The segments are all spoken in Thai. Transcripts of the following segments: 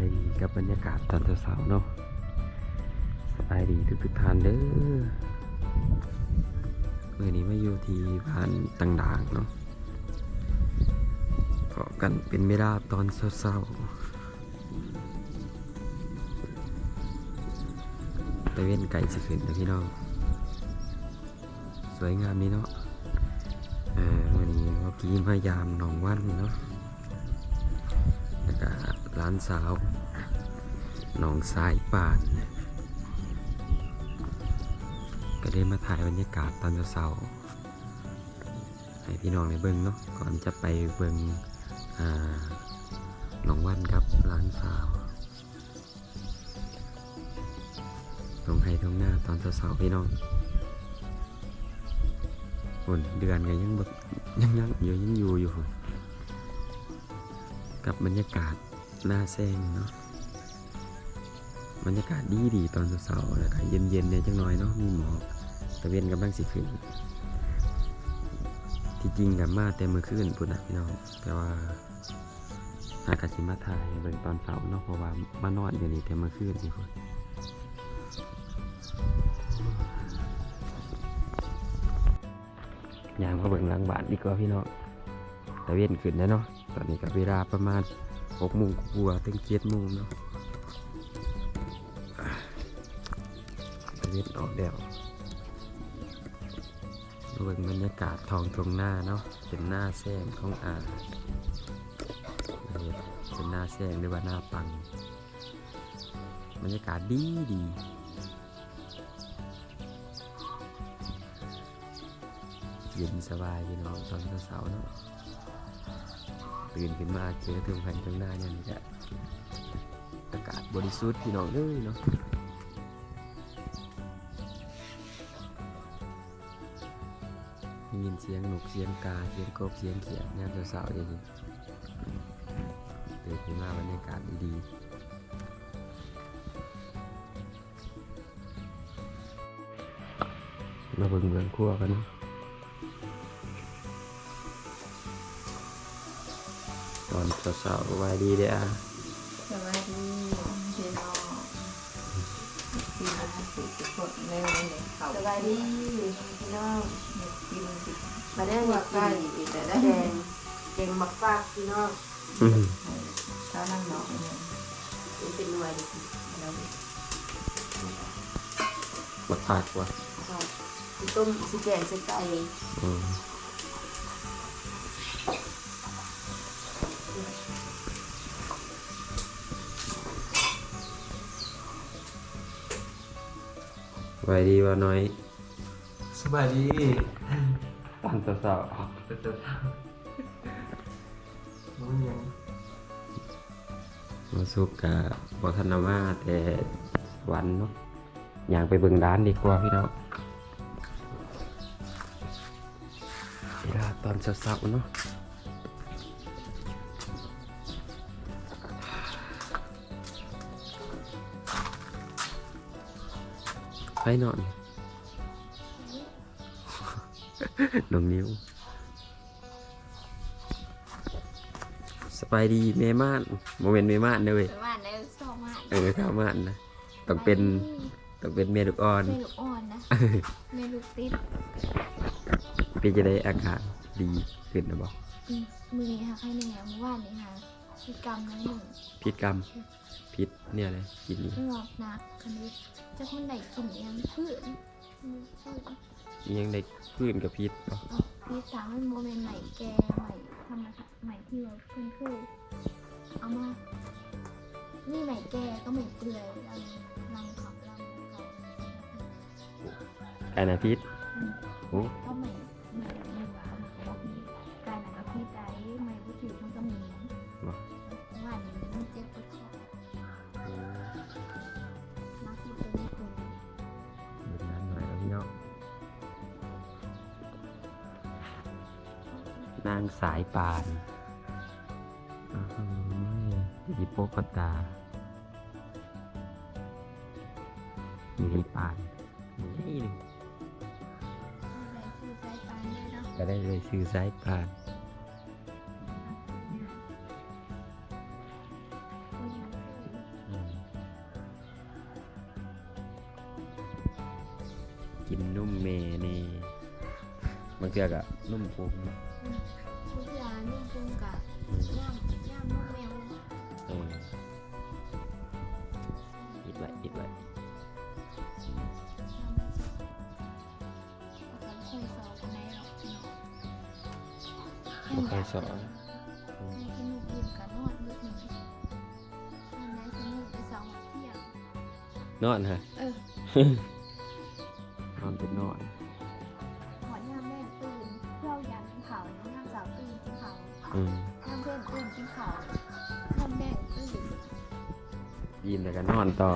ายดีกับบรรยากาศตอนเช้าๆเนาะสบายดีทุกทุกๆท่านเด้อเมื่อนี้มาอยู่ที่บ้านต่างๆเนาะพอกันเป็นเวลาตอนเช้าๆตะเวนไก่สิขึ้นนะพี่น้อง สวยงามนี่เนาะเอ่อวันนี้เมื่อกี้มายามหนองวันเนาะ แล้วก็ร้านสาวหนองสายป่าน ก็ได้มาถ่ายบรรยากาศตอนเช้าให้พี่น้องในเบิ้งเนาะก่อนจะไปเบิ้งอ่าหนองวันครับร้านสาวตรงไห้ตรงหน้าตอนเช้าๆพี่น้องอุ่นเดือนก็ยังบยังยังอยู่ยังอยู่อยู่ กับบรรยากาศหน้าแซงเนาะบรรยากาศดีดีตอนเช้าๆแล้วก็เย็นๆเนี่ยจังน้อยเนาะมีหมอกตะเวนกำลังสิขึ้น ที่จริงกับมาแต่เมื่อคืนพุ่นนะพี่น้องแต่ว่าอากาศสิมาถ่ายเบิ่งตอนเช้าเนาะเพราะว่ามานอนอยู่นี่แต่เมื่อคืนนี่พุ่นยางมาเบิ่งหลังบ้านดีกว่าพี่น้องตะเวนขึ้นแล้วเนาะ ตอนนี้ก็เวลาประมาณหกโมงกว่าถึงเจ็ดโมงเนาะอ่าตะเวนออกแล้วมาเบิ่งบรรยากาศทองตรงหน้าเนาะเป็นหน้าแซงของอ่าเป็นหน้าแซงหรือว่าหน้าปัง บรรยากาศดีดีเย็นสบายพี่น้องตอนเช้าเนาะ ตื่นขึ้นมาเจอถึงพันข้างหน้าเนี่ยมันจะอากาศบริสุทธิ์พี่น้องเลยเนาะยินเสียงหนุกเสียงกาเสียงกบเสียงเขียดยามเช้าๆอย่างนี้ตื่นขึ้นมาบรรยากาศดีๆมาเบิ่งเมืองครัวกันเนาะ อนเช้าๆไว้ดีเด้อสวัสดีพี่น้องพี่น้องสุขสุขแม่เนี่ยเขาสบายดีพี่น้องกินสิมาได้ว่ามาใกล้กินอีกแต่ได้แกงแกงหมักฟากพี่น้องอืมถ้านั่งเนาะเนี่ยมันเป็นหน่วยดิแล้วมาผากว่ะค่ะสิต้มสิแกงสิไก่ อืมไว้ดีว่าน้อยสบายดีตอนเช้าเป็นตัวรู้ยังๆมาสุกกับบอทันนามาแต่หวันเนาะอยากไปเบิ่งร้านดีกว่าพี่น้องเวลาตอนเช้าๆเนาะ ไปนอน น้องนิ้ว สบายดีเมม่านโมเมนต์เมม่านเด้อเว้ยประมาณได้สองมาเออข้าวม่านนะต้องเป็นต้องเป็นเมลูกอ่อน เมลูกอ่อนนะ เมลูกติดเป็นจะได้อาการดีขึ้นนะบอก อืมมือนี้ค่ะใครเหนื่อยเมื่อวานนี้ค่ะพิกรรมน้อยหนึ่ง พิษกรรม พิษเนี่ยอะไรกินนี่งอกหนักคันนี้จะคนไหนกินยังพืชอืมพืชยังได้พื้นกับพิษบ่อ๋อพีสามมันโมเมนต์ใหม่แกใหม่ธรรมชาติใหม่ที่เราเพิ่งเคยเอามานี่ใหม่แกก็ใหม่เปลือยอันลังขับลังเขาไก่นะพิษ อืมโอ้ ก็ใหม่ นางสายปานอ้าวอีโปกตามีปานนี่หนึ่งอะไรคือใจปานด้วยเนาะก็ได้เลยซื้อสายปานคนางเทื่อก็นุ่มพุงทุกอย่างนี่ปรุงกับอืมย่ำย่ำนกแมวเอออิดไว้อิดไว้แล้วก็ค่อยสอบกันได้หรอกพี่น้องบ่เคยสอนให้สนุกยิ้มกันนวดนิดหนึ่งอันไหนสนุกไปสองวันเที่ยงนอนฮะเออาวย่ามสาวตื่นกินข้าวอืมย่ามเพื่อนตื่นกินข้าวย่ามแม่ตื่นยินแล้วก็นอนต่อ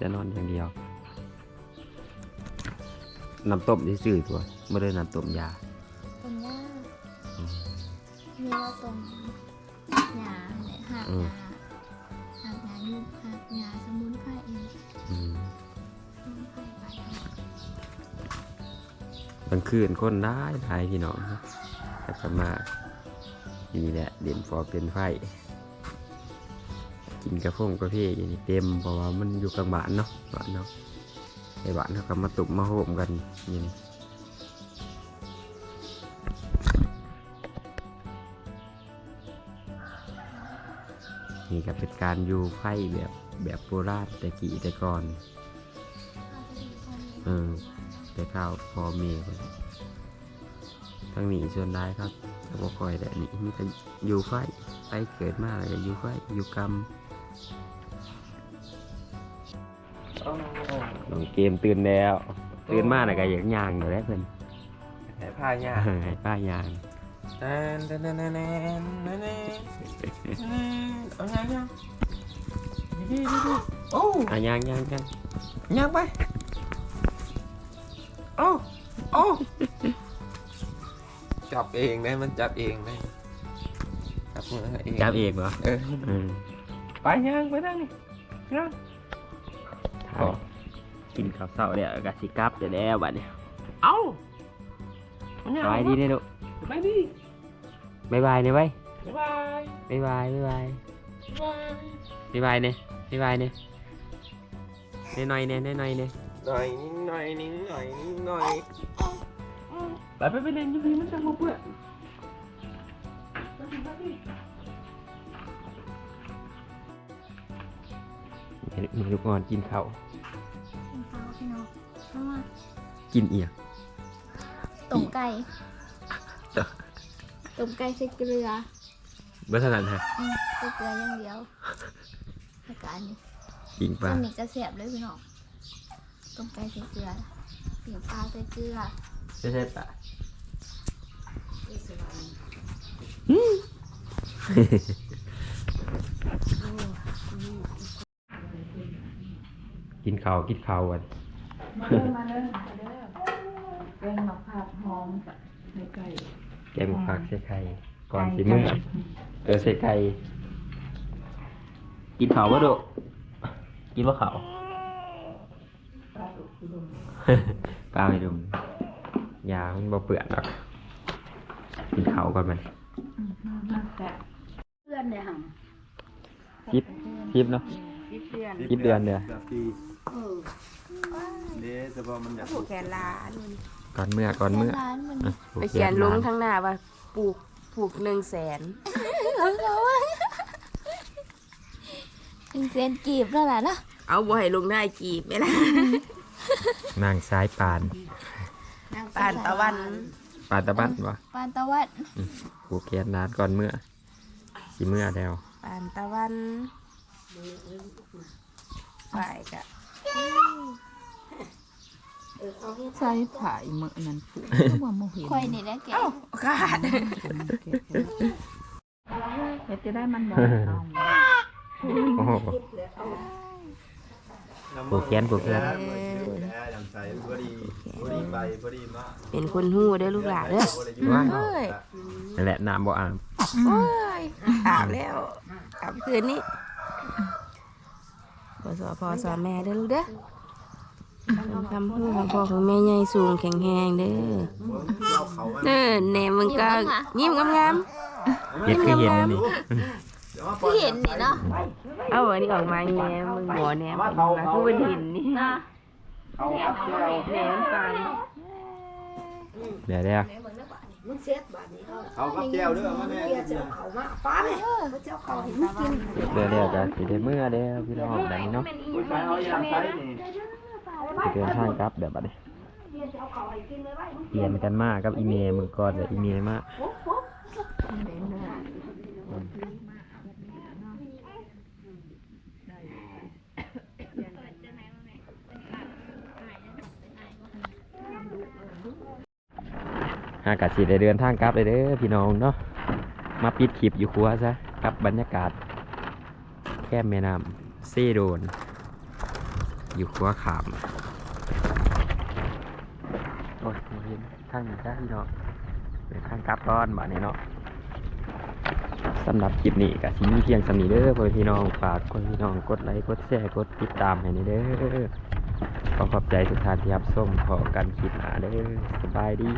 จะนอนอย่างเดียว น้ำต้มที่ซื้อตัวไม่ได้น้ำต้มยาต้มย่าอืม มีว่าต้มหยาเนี่ยหักอืหม ยาหักหยายุบหักหยาสมุนไพรเองอืมสมุนไพรไปกลางคืนคนได้หลายพี่น้องนะ ก็จะมานี่แหละเด่นฟอเป็นไฟกินกระฟงกาแฟอย่างนี้เต็มเพราะว่ามันอยู่กลางบ้านเนาะบ้านเนาะในบ้านเขาก็มาตุกมาโฮมกันอย่างนี้นี่ก็เป็นการอยู่ไฟแบบแบบโบราณแต่กี้แต่ก่อน เออแต่ข้าวพอเมีค นทั้งนี้ส่วนได้ายครับแต่บ่ค่อยแต่นี่มีแต่อยู่ไฟไปเกิดมาแล้วก็อยู่ไฟอยู่กรรมน้องเกมตื่นแล้ว ตื่นมาแล้วก็อยากย่างอยู่แล้วเพิ่นแผลผ้าเนี่ยให้ป้าย่างแนนแนนแนนแนนแนนแนนแนนเอาไงยังดีดีดีโอ้อะย่างย่างย่างยังไปโอ้โอ้ จับเองได้มันจับเองได้จับมือเองจับเองเหรอเอออืมไปยังไปนั่งนี่ยังถ่ายกินข้าวเช้าเดี๋ยวก็สิกลับเดี๋ยวแล้วบัดนี้เอ้าสบายดีเด้อลูกไปดีบ๊ายบายเนี่ยไว้ยบ๊ายบายบ๊ายบายบ๊ายบายบ๊ายบายบ๊ายบายเนี่ยบ๊ายบายเนี่ยน้อยๆเนี่ยน้อยๆเนี่ยหน่อยนิดหน่อยนิดหน่อยนิดหน่อย ไปไปไปเล่นอยูพีมันจะมาเพื่อนมีลูกอ่อนกินข้าวกินข้าวพี่น้องเพราะว่ากินเอียงต้มไก่ต้มไก่ใส่เกลือเมื่อเท่านั้นฮะอืมใส่เกลืออย่างเดียวแล้วก็อันนี้กินปลาต้มนี้ก็เสียบเลยพี่น้องต้มไก่ใส่เกลือปิ่งปลาใส่เกลือไม่ใช่ปล กินข้าวกินข้าววันมาเด้อมาเด้อมาเด้อเป็นมะพร้าวหอมกับไก่แกงหมกผักใส่ไข่ก่อนสิมื้อเออใส่ไข่กินข้าวบ่ดุกินบ่ข้าวปลาดุกอุดมปลาไม่ดุมยามันบ่เปื่อนหรอกกินข้าวก่อนมันมากแต่ เพื่อนเลยค่ะยิบยิบเนาะยิบเดือนยิบเดือนเด้อแบบที่เด้แต่ว่ามันอยากผูกแขนลานู่นก่อนเมื่อก่อนเมื่อร้านมันอะไปเขียนลงข้างหน้าว่าปลูกผูกหนึ่งแสนเป็นเซนกีบแล้วล่ะเนาะเอาบ่ให้ลงได้กีบไหมล่ะนางซ้ายปานปานตะวันปานตะบันวะปานตะวันผูกเขียนนานก่อนเมื่อ สิเมื่อแล้วปานตะวันฝ่ายกะใส่ผ่ายมือนั่นคือว่าโมเห็นค่อยนี่แหละแกขาดเฮ็ดจะได้มันบอกเอาโอ้โหผูกเขียนผูกเขียนแอย่างใจพอดีพอดีไปพอดีมากเป็นคนหู้เด้อลูกหลานเด้อว้าวเอ้ยนั่นแหละน้ำบ่อ่างโอ้ยอาบแล้วอาบคืนนี้บอสอพอสอนแม่เด้อลูกเด้อคำพูดของพ่อของแม่ใหญ่สูงแข็งแรงเด้อเราเขาเด้อแหนมมึงก็ยิ้มงามเฮ็ดคือเห็นนี่ที่เห็นนี่เนาะๆเอาอันนี้ออกมาแหนมมึงหมอแหนมออกมาคือเป็นหินนี่นะเขาครับแก้วแหนมปลาเดี๋ยวเดี๋ยว มันเสียบาดนี้เขาเขาครับแก้วเด้อมาแม่เบียร์จะเอาเขามาป้าแม่เจ้าเขาเห็นมันกินเดี๋ยวเดี๋ยวจะสิได้เมื่อเดี๋ยวพี่น้องแบบนี้เนาะผู้ชายเอาอย่างไรนี่จะเดินทางกลับแบบนี้เปลี่ยนกันมากกับอีเมลมือก่อนกับอีเมลมาก อากาศสีได้เดินทางกลับเลยเด้อพี่น้องเนาะมาปิดคลิปอยู่ครัวซะกับบรรยากาศ แค่แม่น้ำเซโดน อยู่ครัวขามโอ้ยบ่เห็นทางนี้จ้าพี่น้องเดินทางกลับก่อนบ้านี้เนาะสำหรับคลิปนี้ก็สิมีเพียงสำนีเด้อพ่อพี่น้องฝากคนพี่น้องกดไลค์กดแชร์กดติดตามให้นี่เด้อขอขอบใจทุกท่านที่รับชมขอกันคลิปหนาเด้อสบายดี